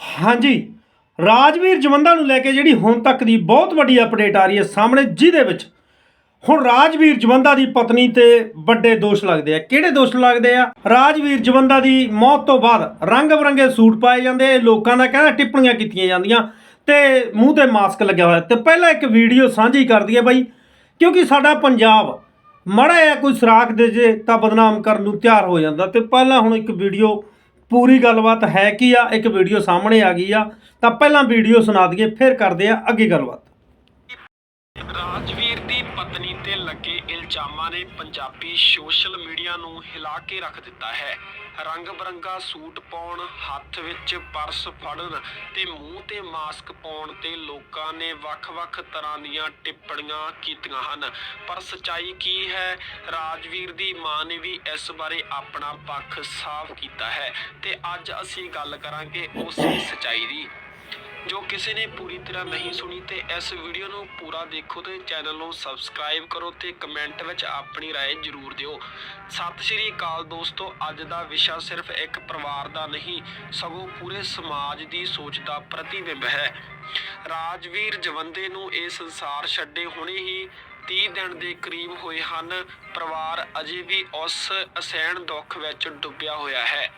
ਹਾਂਜੀ, ਰਾਜਵੀਰ ਜਵੰਦਾ ਨੂੰ ਲੈ ਕੇ ਜਿਹੜੀ ਹੁਣ ਤੱਕ ਦੀ ਬਹੁਤ ਵੱਡੀ ਅਪਡੇਟ ਆ ਰਹੀ ਹੈ ਸਾਹਮਣੇ, ਜਿਹਦੇ ਵਿੱਚ ਹੁਣ ਰਾਜਵੀਰ ਜਵੰਦਾ ਦੀ ਪਤਨੀ ਤੇ ਵੱਡੇ ਦੋਸ਼ ਲੱਗਦੇ ਆ। ਕਿਹੜੇ ਦੋਸ਼ ਲੱਗਦੇ ਆ? ਰਾਜਵੀਰ ਜਵੰਦਾ ਦੀ ਮੌਤ ਤੋਂ ਬਾਅਦ ਰੰਗ ਬਰੰਗੇ ਸੂਟ ਪਾਏ ਜਾਂਦੇ ਲੋਕਾਂ ਦਾ ਕਹਿੰਦਾ ਟਿੱਪਣੀਆਂ ਕੀਤੀਆਂ ਜਾਂਦੀਆਂ ਤੇ ਮੂੰਹ ਤੇ ਮਾਸਕ ਲੱਗਿਆ ਹੋਇਆ। ਤੇ ਪਹਿਲਾਂ ਇੱਕ ਵੀਡੀਓ ਸਾਂਝੀ ਕਰਦੀ ਹੈ ਬਾਈ, ਕਿਉਂਕਿ ਸਾਡਾ ਪੰਜਾਬ ਮੜਾ ਹੈ ਕੋਈ ਸਰਾਖ ਦੇ ਜੇ ਤਾਂ ਬਦਨਾਮ ਕਰਨ ਨੂੰ ਤਿਆਰ ਹੋ ਜਾਂਦਾ। ਤੇ ਪਹਿਲਾਂ ਹੁਣ ਇੱਕ ਵੀਡੀਓ ਪੂਰੀ ਗੱਲਬਾਤ ਹੈ ਕੀ ਆ? ਇੱਕ ਵੀਡੀਓ ਸਾਹਮਣੇ ਆ ਗਈ ਆ। ਤਾਂ ਪਹਿਲਾਂ ਵੀਡੀਓ ਸੁਣਾ ਦਈਏ, ਫਿਰ ਕਰਦੇ ਆ ਅੱਗੇ ਗੱਲਬਾਤ। ਇਲਜ਼ਾਮਾਂ ਨੇ ਪੰਜਾਬੀ ਸੋਸ਼ਲ ਮੀਡੀਆ ਨੂੰ ਹਿਲਾ ਕੇ ਰੱਖ ਦਿੱਤਾ ਹੈ। ਰੰਗ ਬਰੰਗਾ ਸੂਟ ਪਾਉਣ, ਹੱਥ ਵਿੱਚ ਪਰਸ ਫੜਨ ਤੇ ਮੂੰਹ ਤੇ ਮਾਸਕ ਪਾਉਣ ਤੇ ਲੋਕਾਂ ਨੇ ਵੱਖ-ਵੱਖ ਤਰ੍ਹਾਂ ਦੀਆਂ ਟਿੱਪਣੀਆਂ ਕੀਤੀਆਂ ਹਨ। ਪਰ ਸਚਾਈ ਕੀ ਹੈ? ਰਾਜਵੀਰ ਦੀ ਮਾਂ ਨੇ ਵੀ ਇਸ ਬਾਰੇ ਆਪਣਾ ਪੱਖ ਸਾਫ਼ ਕੀਤਾ ਹੈ ਤੇ ਅੱਜ ਅਸੀਂ ਗੱਲ ਕਰਾਂਗੇ ਉਸੇ ਸਚਾਈ ਦੀ। ਜੋ ਕਿਸੇ ਨੇ ਪੂਰੀ ਤਰ੍ਹਾਂ ਨਹੀਂ ਸੁਣੀ ਤੇ ਇਸ ਵੀਡੀਓ ਨੂੰ ਪੂਰਾ ਦੇਖੋ ਤੇ ਚੈਨਲ ਨੂੰ ਸਬਸਕ੍ਰਾਈਬ ਕਰੋ ਤੇ ਕਮੈਂਟ ਵਿੱਚ ਆਪਣੀ رائے ਜ਼ਰੂਰ ਦਿਓ ਸਤਿ ਸ਼੍ਰੀ ਅਕਾਲ ਦੋਸਤੋ ਅੱਜ ਦਾ ਵਿਸ਼ਾ ਸਿਰਫ ਇੱਕ ਪਰਿਵਾਰ ਦਾ ਨਹੀਂ ਸਗੋਂ ਪੂਰੇ ਸਮਾਜ ਦੀ ਸੋਚ ਦਾ ਪ੍ਰਤੀਬਿੰਬ ਹੈ ਰਾਜਵੀਰ ਜਵੰਦੇ ਨੂੰ ਇਹ ਸੰਸਾਰ ਛੱਡੇ ਹੁਣੇ ਹੀ 30 ਦਿਨ ਦੇ ਕਰੀਬ ਹੋਏ ਹਨ ਪਰਿਵਾਰ ਅਜੇ ਵੀ ਉਸ ਅਸਹਿਣ ਦੁੱਖ ਵਿੱਚ ਡੁੱਬਿਆ ਹੋਇਆ ਹੈ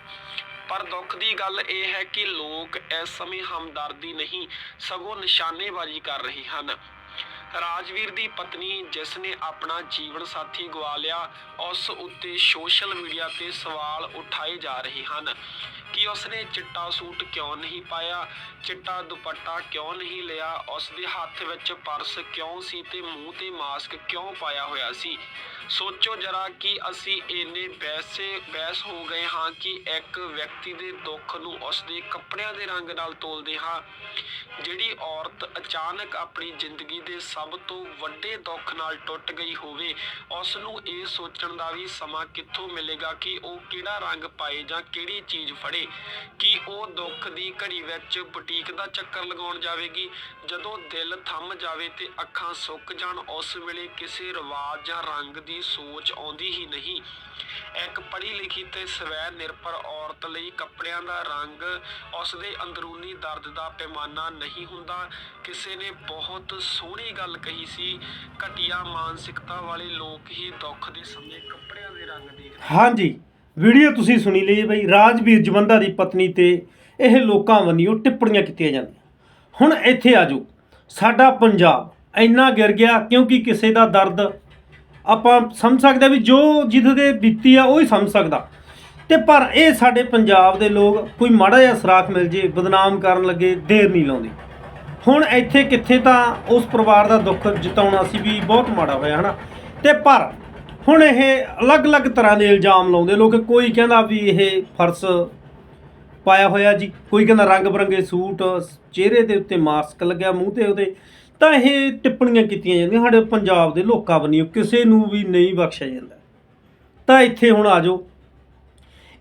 ਪਰ ਦੁੱਖ ਦੀ ਗੱਲ ਇਹ ਹੈ ਕਿ ਲੋਕ ਇਸ ਸਮੇਂ ਹਮਦਰਦੀ ਨਹੀਂ, ਸਗੋਂ ਨਿਸ਼ਾਨੇਬਾਜ਼ੀ ਕਰ ਰਹੇ ਹਨ। ਰਾਜਵੀਰ ਦੀ ਪਤਨੀ, ਜਿਸ ਨੇ ਆਪਣਾ ਜੀਵਨ ਸਾਥੀ ਗਵਾ ਲਿਆ, ਉਸ ਉੱਤੇ ਸੋਸ਼ਲ ਮੀਡੀਆ ਤੇ ਸਵਾਲ ਉਠਾਏ ਜਾ ਰਹੇ ਹਨ ਕਿ ਉਸਨੇ ਚਿੱਟਾ ਸੂਟ ਕਿਉਂ ਨਹੀਂ ਪਾਇਆ, ਚਿੱਟਾ ਦੁਪੱਟਾ ਕਿਉਂ ਨਹੀਂ ਲਿਆ ਉਸ ਦੇ ਹੱਥ ਵਿੱਚ ਪਰਸ ਕਿਉਂ ਸੀ ਤੇ ਮੂੰਹ ਤੇ ਮਾਸਕ ਕਿਉਂ ਪਾਇਆ ਹੋਇਆ ਸੀ? ਸੋਚੋ ਜਰਾ ਕਿ ਅਸੀਂ ਇੰਨੇ ਬੈਸੇ ਬਹਿਸ ਹੋ ਗਏ ਹਾਂ ਕਿ ਇੱਕ ਵਿਅਕਤੀ ਦੇ ਦੁੱਖ ਨੂੰ ਉਸ ਦੇ ਕੱਪੜਿਆਂ ਦੇ ਰੰਗ ਨਾਲ ਤੋਲਦੇ ਹਾਂ, ਜਿਹੜੀ ਔਰਤ ਅਚਾਨਕ ਆਪਣੀ ਜ਼ਿੰਦਗੀ ਦੇ ਸਭ ਸਭ ਤੋਂ ਵੱਡੇ ਦੁੱਖ ਨਾਲ ਟੁੱਟ ਗਈ ਹੋਵੇ ਉਸ ਨੂੰ ਇਹ ਸੋਚਣ ਦਾ ਵੀ ਸਮਾਂ ਕਿੱਥੋਂ ਮਿਲੇਗਾ ਕਿ ਉਹ ਕਿਹੜਾ ਰੰਗ ਪਾਏ ਜਾਂ ਕਿਹੜੀ ਚੀਜ਼ ਫੜੇ, ਕਿ ਉਹ ਦੁੱਖ ਦੀ ਘੜੀ ਵਿੱਚ ਬੁਟੀਕ ਦਾ ਚੱਕਰ ਲਗਾਉਣ ਜਾਵੇਗੀ। ਜਦੋਂ ਦਿਲ ਥੰਮ ਜਾਵੇ ਤੇ ਅੱਖਾਂ ਸੁੱਕ ਜਾਣ, ਉਸ ਵੇਲੇ ਕਿਸੇ ਰਿਵਾਜ ਜਾਂ ਰੰਗ ਦੀ ਸੋਚ ਆਉਂਦੀ ਹੀ ਨਹੀਂ। ਇੱਕ ਪੜ੍ਹੀ ਲਿਖੀ ਤੇ ਸਵੈ ਨਿਰਭਰ ਔਰਤ ਲਈ ਕੱਪੜਿਆਂ ਦਾ ਰੰਗ ਉਸ ਦੇ ਅੰਦਰੂਨੀ ਦਰਦ ਦਾ ਪੈਮਾਨਾ ਨਹੀਂ ਹੁੰਦਾ। ਕਿਸੇ ਨੇ ਬਹੁਤ ਸੋਹਣੀ ਗੱਲ ਕਹੀ ਸੀ, ਘਟੀਆ ਮਾਨਸਿਕਤਾ ਵਾਲੇ ਲੋਕ ਹੀ ਦੁੱਖ ਦੇ ਸਮੇਂ ਕੱਪੜਿਆਂ ਦੇ ਰੰਗ ਦੇਖਦੇ ਹਾਂਜੀ, ਵੀਡੀਓ ਤੁਸੀਂ ਸੁਣੀ ਲਈ ਬਈ, ਰਾਜਵੀਰ ਜਵੰਦਾ ਦੀ ਪਤਨੀ ਤੇ ਇਹ ਲੋਕਾਂ ਵੱਲੋਂ ਟਿੱਪਣੀਆਂ ਕੀਤੀਆਂ ਜਾਂਦੀਆਂ। ਹੁਣ ਇੱਥੇ ਆ ਜਾਓ। ਸਾਡਾ ਪੰਜਾਬ ਇੰਨਾ ਗਿਰ ਗਿਆ ਕਿਉਂਕਿ ਕਿਸੇ ਦਾ ਦਰਦ ਆਪਾਂ ਸਮਝ ਸਕਦੇ ਵੀ ਜੋ ਜਿਹਦੇ ਬੀਤੀ ਆ ਉਹ ਹੀ ਸਮਝ ਸਕਦਾ। ਤੇ ਪਰ ਇਹ ਸਾਡੇ ਪੰਜਾਬ ਦੇ ਲੋਕ ਕੋਈ ਮਾੜਾ ਜਿਹਾ ਸਰਾਖ ਮਿਲ ਜੇ, ਬਦਨਾਮ ਕਰਨ ਲੱਗੇ, ਦੇਰ ਨਹੀਂ ਲਾਉਂਦੇ। ਹੁਣ ਇੱਥੇ ਕਿੱਥੇ ਤਾਂ ਉਸ ਪਰਿਵਾਰ ਦਾ ਦੁੱਖ ਜਿਤਾਉਣਾ ਸੀ ਵੀ ਬਹੁਤ ਮਾੜਾ ਹੋਇਆ, ਹਨਾ? ਤੇ ਪਰ ਹੁਣ ਇਹ ਅਲੱਗ-ਅਲੱਗ ਤਰ੍ਹਾਂ ਦੇ ਇਲਜ਼ਾਮ ਲਾਉਂਦੇ ਲੋਕ ਕੋਈ ਕਹਿੰਦਾ ਵੀ ਇਹ ਫਰਸ ਪਾਇਆ ਹੋਇਆ ਜੀ, ਕੋਈ ਕਹਿੰਦਾ ਰੰਗ ਬਰੰਗੇ ਸੂਟ, ਚਿਹਰੇ ਦੇ ਉੱਤੇ ਮਾਸਕ ਲੱਗਿਆ, ਮੂੰਹ ਤੇ ਉਹਦੇ। ਤਾਂ ਇਹ ਟਿੱਪਣੀਆਂ ਕੀਤੀਆਂ ਜਾਂਦੀਆਂ ਸਾਡੇ ਪੰਜਾਬ ਦੇ ਲੋਕਾਂ ਵੱਲੋਂ ਕਿਸੇ ਨੂੰ ਵੀ ਨਹੀਂ ਬਖਸ਼ਿਆ ਜਾਂਦਾ। ਤਾਂ ਇੱਥੇ ਹੁਣ ਆ ਜਾਓ।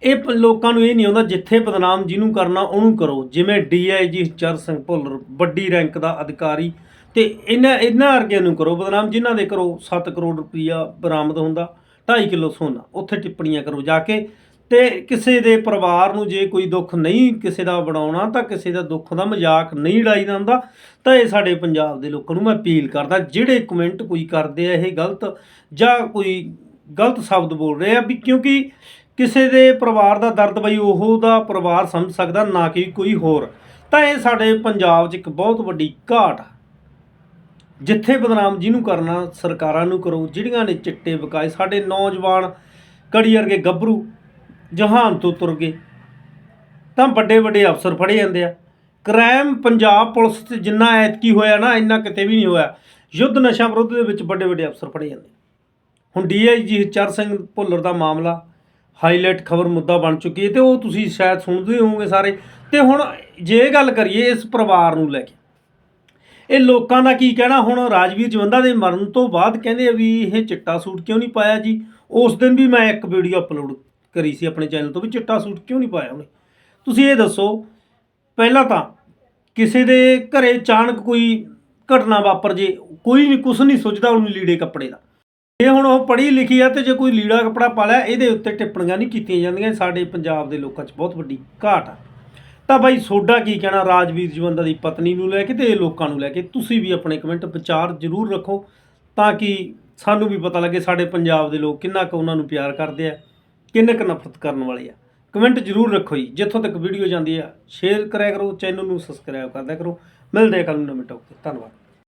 ਇਹ ਪ- ਲੋਕਾਂ ਨੂੰ ਇਹ ਨਹੀਂ ਆਉਂਦਾ ਜਿੱਥੇ ਬਦਨਾਮ ਜਿਹਨੂੰ ਕਰਨਾ ਉਹਨੂੰ ਕਰੋ। ਜਿਵੇਂ ਡੀਆਈਜੀ ਚਰ ਸਿੰਘ ਭੁੱਲਰ, ਵੱਡੀ ਰੈਂਕ ਦਾ ਅਧਿਕਾਰੀ ਤੇ ਇਹਨਾਂ ਇਹਨਾਂ ਵਰਗਿਆਂ ਨੂੰ ਕਰੋ। ਬਦਨਾਮ ਜਿਨ੍ਹਾਂ ਦੇ ਕਰੋ 7 ਕਰੋੜ ਰੁਪਈਆ ਬਰਾਮਦ ਹੁੰਦਾ 2.5 ਕਿਲੋ ਸੋਨਾ, ਉੱਥੇ ਟਿੱਪਣੀਆਂ ਕਰੋ ਜਾ ਕੇ। ਤੇ ਕਿਸੇ ਦੇ ਪਰਿਵਾਰ ਨੂੰ ਜੇ ਕੋਈ ਦੁੱਖ ਨਹੀਂ ਕਿਸੇ ਦਾ ਬਣਾਉਣਾ, ਤਾਂ ਕਿਸੇ ਦਾ ਦੁੱਖ ਦਾ ਮਜ਼ਾਕ ਨਹੀਂ ਉਡਾਈਦਾ ਹੁੰਦਾ ਤਾਂ ਇਹ ਸਾਡੇ ਪੰਜਾਬ ਦੇ ਲੋਕਾਂ ਨੂੰ ਮੈਂ ਅਪੀਲ ਕਰਦਾ, ਜਿਹੜੇ ਕਮੈਂਟ ਕੋਈ ਕਰਦੇ ਆ ਇਹ ਗਲਤ ਜਾਂ ਕੋਈ ਗਲਤ ਸ਼ਬਦ ਬੋਲ ਰਹੇ ਆ, ਵੀ ਕਿਉਂਕਿ ਕਿਸੇ ਦੇ ਪਰਿਵਾਰ ਦਾ ਦਰਦ ਬਈ ਉਹ ਦਾ ਪਰਿਵਾਰ ਸਮਝ ਸਕਦਾ, ਨਾ ਕਿ ਕੋਈ ਹੋਰ। ਤਾਂ ਇਹ ਸਾਡੇ ਪੰਜਾਬ 'ਚ ਇੱਕ ਬਹੁਤ ਵੱਡੀ ਘਾਟ ਜਿੱਥੇ ਬਦਨਾਮ ਜਿਹਨੂੰ ਕਰਨਾ, ਸਰਕਾਰਾਂ ਨੂੰ ਕਰੋ, ਜਿਹੜੀਆਂ ਨੇ ਚਿੱਟੇ ਬਕਾਏ, ਸਾਡੇ ਨੌਜਵਾਨ ਕੜੀ ਵਰਗੇ ਗੱਭਰੂ ਜਹਾਨ ਤੋਂ ਤੁਰ ਗਏ। ਤਾਂ ਵੱਡੇ ਵੱਡੇ ਅਫਸਰ ਫੜੇ ਜਾਂਦੇ ਆ। ਕ੍ਰਾਈਮ ਪੰਜਾਬ ਪੁਲਿਸ 'ਚ ਜਿੰਨਾ ਐਤਕੀ ਹੋਇਆ ਨਾ, ਇੰਨਾ ਕਿਤੇ ਵੀ ਨਹੀਂ ਹੋਇਆ। ਯੁੱਧ ਨਸ਼ਾ ਵਿਰੁੱਧ ਦੇ ਵਿੱਚ ਵੱਡੇ ਵੱਡੇ ਅਫਸਰ ਫੜੇ ਜਾਂਦੇ। ਹੁਣ ਡੀਆਈਜੀ ਚਰ ਸਿੰਘ ਭੁੱਲਰ ਦਾ ਮਾਮਲਾ ਹਾਈਲਾਈਟ ਖਬਰ ਮੁੱਦਾ ਬਣ ਚੁੱਕੀ ਹੈ ਤੇ ਉਹ ਤੁਸੀਂ ਸ਼ਾਇਦ ਸੁਣਦੇ ਹੋਵੋਗੇ ਸਾਰੇ। ਤੇ ਹੁਣ ਜੇ ਗੱਲ ਕਰੀਏ ਇਸ ਪਰਿਵਾਰ ਨੂੰ ਲੈ ਕੇ, ਇਹ ਲੋਕਾਂ ਦਾ ਕੀ ਕਹਿਣਾ? ਹੁਣ ਰਾਜਵੀਰ ਜਵੰਦਾ ਦੇ ਮਰਨ ਤੋਂ ਬਾਅਦ ਕਹਿੰਦੇ ਆ ਵੀ ਇਹ ਚਿੱਟਾ ਸੂਟ ਕਿਉਂ ਨਹੀਂ ਪਾਇਆ ਜੀ? ਉਸ ਦਿਨ ਵੀ ਮੈਂ ਇੱਕ ਵੀਡੀਓ ਅਪਲੋਡ ਕਰੀ ਸੀ ਆਪਣੇ ਚੈਨਲ ਤੋਂ ਵੀ ਚਿੱਟਾ ਸੂਟ ਕਿਉਂ ਨਹੀਂ ਪਾਇਆ ਉਹਨੇ? ਤੁਸੀਂ ਇਹ ਦੱਸੋ, ਪਹਿਲਾਂ ਤਾਂ ਕਿਸੇ ਦੇ ਘਰੇ ਅਚਾਨਕ ਕੋਈ ਘਟਨਾ ਵਾਪਰ ਜੇ, ਕੋਈ ਵੀ ਕੁਝ ਨਹੀਂ ਸੋਚਦਾ ਉਹਨੂੰ ਲੀੜੇ ਕੱਪੜੇ ਦਾ। ਇਹ ਹੁਣ ਉਹ ਪੜ੍ਹੀ ਲਿਖੀ ਆ ਤੇ ਜੇ ਕੋਈ ਲੀੜਾ ਕੱਪੜਾ ਪਾ ਲਿਆ, ਇਹਦੇ ਉੱਤੇ ਟਿੱਪਣੀਆਂ ਨਹੀਂ ਕੀਤੀਆਂ ਜਾਂਦੀਆਂ, ਸਾਡੇ ਪੰਜਾਬ ਦੇ ਲੋਕਾਂ 'ਚ ਬਹੁਤ ਵੱਡੀ ਘਾਟ ਆ। ਤਾਂ ਬਾਈ ਸੋਡਾ ਕੀ ਕਹਿਣਾ ਰਾਜਵੀਰ ਜਵੰਦਾ ਦੀ ਪਤਨੀ ਨੂੰ ਲੈ ਕੇ ਤੇ ਇਹ ਲੋਕਾਂ ਨੂੰ ਲੈ ਕੇ? ਤੁਸੀਂ ਵੀ ਆਪਣੇ ਕਮੈਂਟ ਵਿਚਾਰ ਜ਼ਰੂਰ ਰੱਖੋ, ਤਾਂ ਕਿ ਸਾਨੂੰ ਵੀ ਪਤਾ ਲੱਗੇ ਸਾਡੇ ਪੰਜਾਬ ਦੇ ਲੋਕ ਕਿੰਨਾ ਕੁ ਉਹਨਾਂ ਨੂੰ ਪਿਆਰ ਕਰਦੇ ਆ, ਕਿੰਨੇ ਕੁ ਨਫ਼ਰਤ ਕਰਨ ਵਾਲੇ ਆ। ਕਮੈਂਟ ਜ਼ਰੂਰ ਰੱਖੋ ਜੀ, ਜਿੱਥੋਂ ਤੱਕ ਵੀਡੀਓ ਜਾਂਦੀ ਆ, ਸ਼ੇਅਰ ਕਰਿਆ ਕਰੋ, ਚੈਨਲ ਨੂੰ ਸਬਸਕ੍ਰਾਈਬ ਕਰਦਿਆ ਕਰੋ। ਮਿਲਦੇ ਆ ਕੱਲ ਨੂੰ ਨਵੇਂ ਟੌਪ ਤੇ, ਧੰਨਵਾਦ।